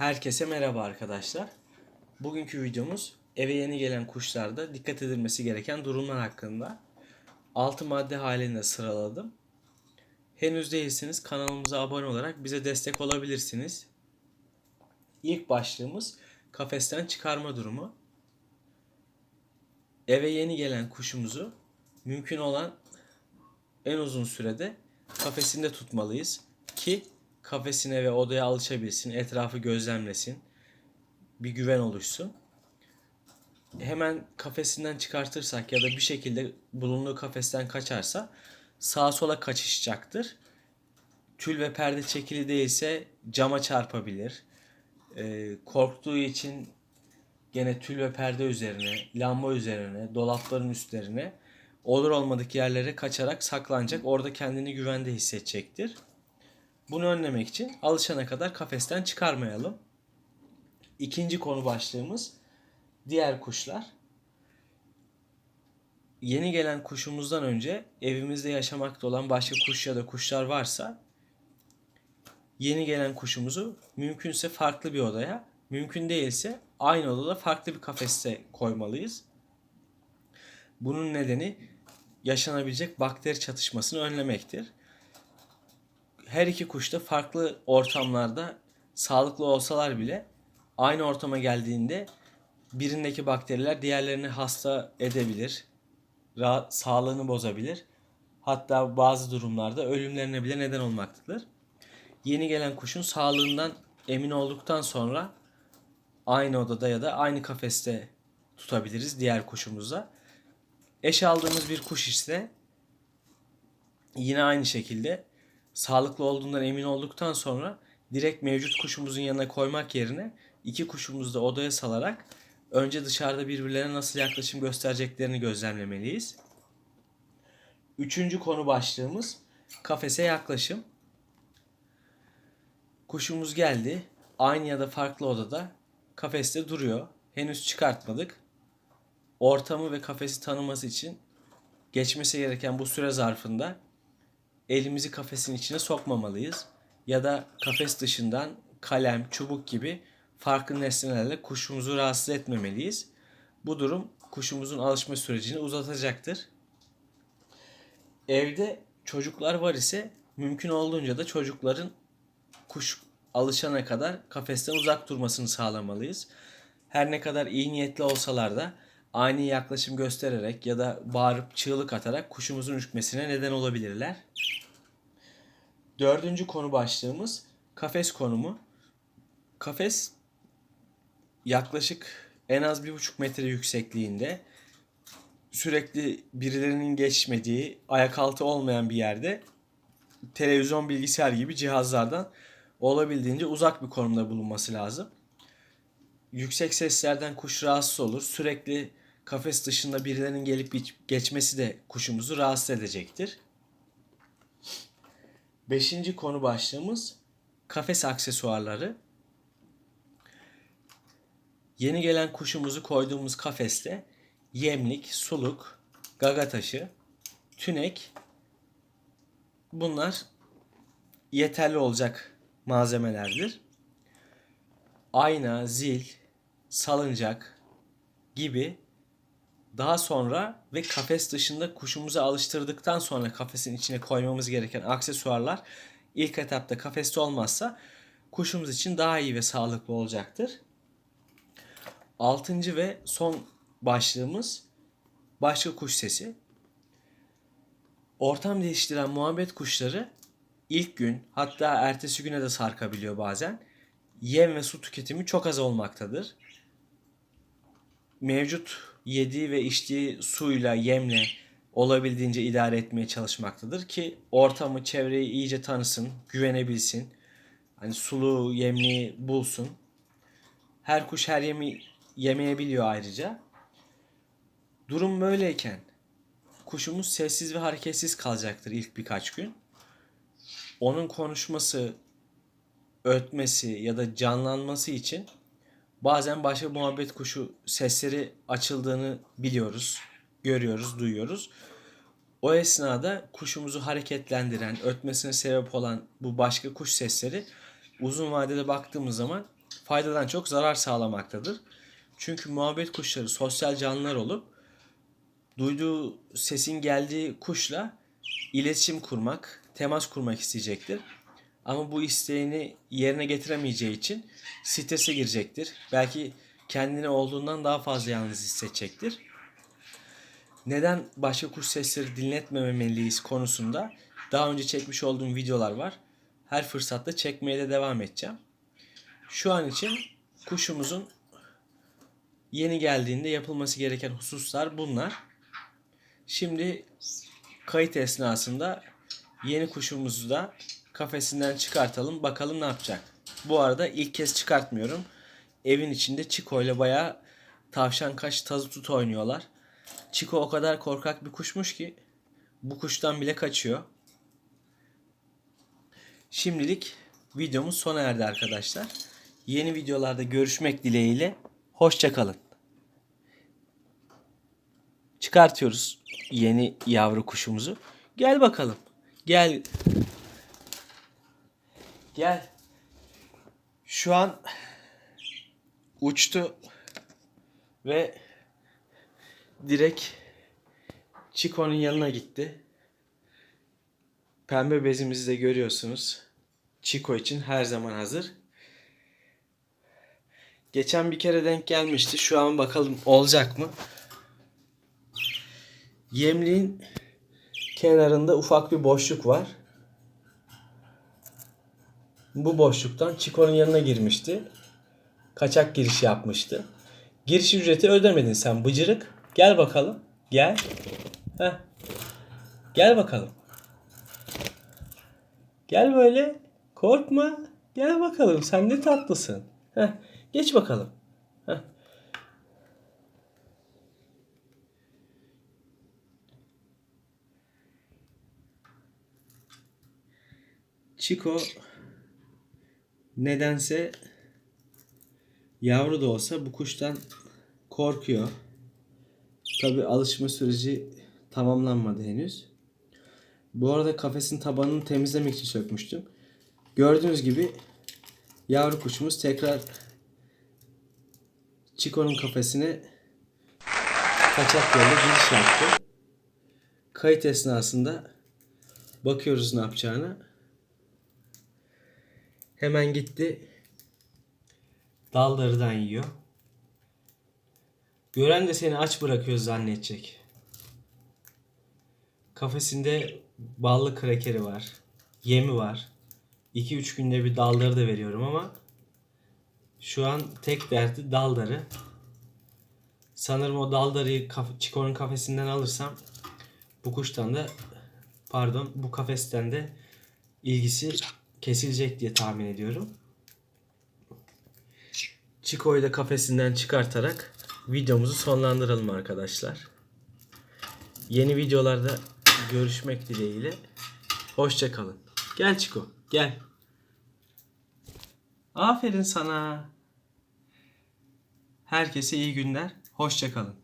Herkese merhaba arkadaşlar. Bugünkü videomuz eve yeni gelen kuşlarda dikkat edilmesi gereken durumlar hakkında. 6 madde halinde sıraladım. Henüz değilseniz kanalımıza abone olarak bize destek olabilirsiniz. İlk başlığımız kafesten çıkarma durumu. Eve yeni gelen kuşumuzu mümkün olan en uzun sürede kafesinde tutmalıyız ki kafesine ve odaya alışabilsin, etrafı gözlemlesin, bir güven oluşsun. Hemen kafesinden çıkartırsak ya da bir şekilde bulunduğu kafesten kaçarsa sağa sola kaçışacaktır. Tül ve perde çekili değilse cama çarpabilir. Ee, korktuğu için gene tül ve perde üzerine, lamba üzerine, dolapların üstlerine olur olmadık yerlere kaçarak saklanacak. Orada kendini güvende hissedecektir. Bunu önlemek için alışana kadar kafesten çıkarmayalım. İkinci konu başlığımız diğer kuşlar. Yeni gelen kuşumuzdan önce evimizde yaşamakta olan başka kuş ya da kuşlar varsa yeni gelen kuşumuzu mümkünse farklı bir odaya, mümkün değilse aynı odada farklı bir kafeste koymalıyız. Bunun nedeni yaşanabilecek bakteri çatışmasını önlemektir her iki kuş da farklı ortamlarda sağlıklı olsalar bile aynı ortama geldiğinde birindeki bakteriler diğerlerini hasta edebilir. Rahat, sağlığını bozabilir. Hatta bazı durumlarda ölümlerine bile neden olmaktadır. Yeni gelen kuşun sağlığından emin olduktan sonra aynı odada ya da aynı kafeste tutabiliriz diğer kuşumuzla. Eş aldığımız bir kuş ise yine aynı şekilde sağlıklı olduğundan emin olduktan sonra direkt mevcut kuşumuzun yanına koymak yerine iki kuşumuzu da odaya salarak önce dışarıda birbirlerine nasıl yaklaşım göstereceklerini gözlemlemeliyiz. Üçüncü konu başlığımız kafese yaklaşım. Kuşumuz geldi. Aynı ya da farklı odada kafeste duruyor. Henüz çıkartmadık. Ortamı ve kafesi tanıması için geçmesi gereken bu süre zarfında elimizi kafesin içine sokmamalıyız. Ya da kafes dışından kalem, çubuk gibi farklı nesnelerle kuşumuzu rahatsız etmemeliyiz. Bu durum kuşumuzun alışma sürecini uzatacaktır. Evde çocuklar var ise mümkün olduğunca da çocukların kuş alışana kadar kafesten uzak durmasını sağlamalıyız. Her ne kadar iyi niyetli olsalar da ani yaklaşım göstererek ya da bağırıp çığlık atarak kuşumuzun ürkmesine neden olabilirler. Dördüncü konu başlığımız kafes konumu. Kafes yaklaşık en az bir buçuk metre yüksekliğinde sürekli birilerinin geçmediği, ayak altı olmayan bir yerde televizyon, bilgisayar gibi cihazlardan olabildiğince uzak bir konumda bulunması lazım. Yüksek seslerden kuş rahatsız olur. Sürekli kafes dışında birilerinin gelip geçmesi de kuşumuzu rahatsız edecektir. Beşinci konu başlığımız kafes aksesuarları. Yeni gelen kuşumuzu koyduğumuz kafeste yemlik, suluk, gaga taşı, tünek bunlar yeterli olacak malzemelerdir. Ayna, zil, salıncak gibi daha sonra ve kafes dışında kuşumuzu alıştırdıktan sonra kafesin içine koymamız gereken aksesuarlar ilk etapta kafeste olmazsa kuşumuz için daha iyi ve sağlıklı olacaktır. Altıncı ve son başlığımız başka kuş sesi. Ortam değiştiren muhabbet kuşları ilk gün hatta ertesi güne de sarkabiliyor bazen. Yem ve su tüketimi çok az olmaktadır. Mevcut yediği ve içtiği suyla, yemle olabildiğince idare etmeye çalışmaktadır ki ortamı, çevreyi iyice tanısın, güvenebilsin. Hani sulu, yemli bulsun. Her kuş her yemi yemeyebiliyor ayrıca. Durum böyleyken kuşumuz sessiz ve hareketsiz kalacaktır ilk birkaç gün. Onun konuşması, ötmesi ya da canlanması için bazen başka muhabbet kuşu sesleri açıldığını biliyoruz, görüyoruz, duyuyoruz. O esnada kuşumuzu hareketlendiren, ötmesine sebep olan bu başka kuş sesleri uzun vadede baktığımız zaman faydadan çok zarar sağlamaktadır. Çünkü muhabbet kuşları sosyal canlılar olup duyduğu sesin geldiği kuşla iletişim kurmak, temas kurmak isteyecektir. Ama bu isteğini yerine getiremeyeceği için strese girecektir. Belki kendini olduğundan daha fazla yalnız hissedecektir. Neden başka kuş sesleri dinletmemeliyiz konusunda daha önce çekmiş olduğum videolar var. Her fırsatta çekmeye de devam edeceğim. Şu an için kuşumuzun yeni geldiğinde yapılması gereken hususlar bunlar. Şimdi kayıt esnasında yeni kuşumuzu da kafesinden çıkartalım. Bakalım ne yapacak. Bu arada ilk kez çıkartmıyorum. Evin içinde Çiko ile bayağı tavşan kaç tazı tut oynuyorlar. Çiko o kadar korkak bir kuşmuş ki bu kuştan bile kaçıyor. Şimdilik videomuz sona erdi arkadaşlar. Yeni videolarda görüşmek dileğiyle. Hoşçakalın. Çıkartıyoruz yeni yavru kuşumuzu. Gel bakalım. Gel. Gel. Şu an uçtu ve direkt Chico'nun yanına gitti. Pembe bezimizi de görüyorsunuz. Chico için her zaman hazır. Geçen bir kere denk gelmişti. Şu an bakalım olacak mı? Yemliğin kenarında ufak bir boşluk var. Bu boşluktan Chico'nun yanına girmişti. Kaçak giriş yapmıştı. Giriş ücreti ödemedin sen bıcırık. Gel bakalım. Gel. Heh. Gel bakalım. Gel böyle. Korkma. Gel bakalım. Sen ne tatlısın. Heh. Geç bakalım. Heh. Chico nedense yavru da olsa bu kuştan korkuyor. Tabi alışma süreci tamamlanmadı henüz. Bu arada kafesin tabanını temizlemek için sökmüştüm. Gördüğünüz gibi yavru kuşumuz tekrar Chico'nun kafesine kaçak yolla giriş yaptı. Kayıt esnasında bakıyoruz ne yapacağını. Hemen gitti. Dallarından yiyor. Gören de seni aç bırakıyor zannedecek. Kafesinde ballı krekeri var. Yemi var. 2-3 günde bir dalları da veriyorum ama şu an tek derdi dalları. Sanırım o dalları kaf- Chico'nun kafesinden alırsam bu kuştan da pardon bu kafesten de ilgisi kesilecek diye tahmin ediyorum. Chico'yu da kafesinden çıkartarak videomuzu sonlandıralım arkadaşlar. Yeni videolarda görüşmek dileğiyle. Hoşçakalın. Gel Chico, gel. Aferin sana. Herkese iyi günler. Hoşçakalın.